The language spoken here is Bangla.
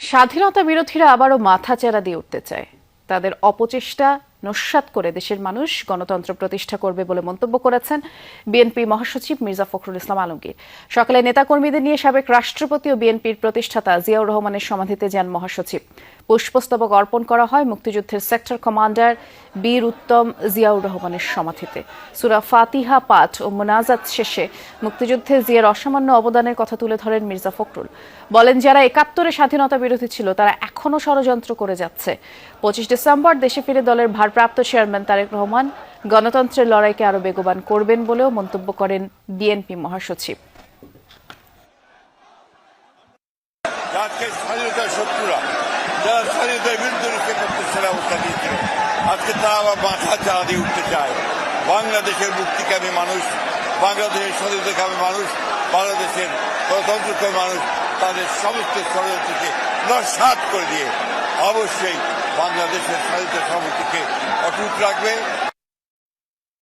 স্বাধীনতা বিরোধীরা আবারও মাথাচাড়া দিয়ে উঠতে চায়। তাদের অপচেষ্টা নস্যাৎ করে দেশের মানুষ গণতন্ত্র প্রতিষ্ঠা করবে বলে মন্তব্য করেছেন বিএনপি মহাসচিব মির্জা ফখরুল ইসলাম আলমগীর। সকালে নেতাকর্মীদের নিয়ে সাবেক রাষ্ট্রপতি ও বিএনপির প্রতিষ্ঠাতা জিয়াউর রহমানের সমাধিতে যান মহাসচিব। পুষ্পস্তবক অর্পণ করা হয় মুক্তিযুদ্ধের সেক্টর কমান্ডার বীর উত্তম জিয়াউর রহমানের সমাধিতে। সুরা ফাতিহা পাঠ ও মোনাজাত শেষে মুক্তিযুদ্ধে জিয়ার অসামান্য অবদানের কথা তুলে ধরেন মির্জা ফখরুল। বলেন, যারা একাত্তরে স্বাধীনতা বিরোধী ছিল, তারা এখনও ষড়যন্ত্র করে যাচ্ছে। পঁচিশ ডিসেম্বর দেশে ফিরে দলের ভারপ্রাপ্ত চেয়ারম্যান তারেক রহমান গণতন্ত্রের লড়াইকে আরও বেগবান করবেন বলেও মন্তব্য করেন বিএনপি মহাসচিব। আজকে তারা আবার মাথা দিয়ে উঠতে চায়। বাংলাদেশের মুক্তিকামী মানুষ, বাংলাদেশের স্বাধীনতাকামী মানুষ, বাংলাদেশের গণতন্ত্রকামী মানুষ, তাদের সমস্ত ষড়যন্ত্রকে নস্বাত করে দিয়ে অবশ্যই বাংলাদেশের স্বাধীনতা সমিতিকে অটুট রাখবে।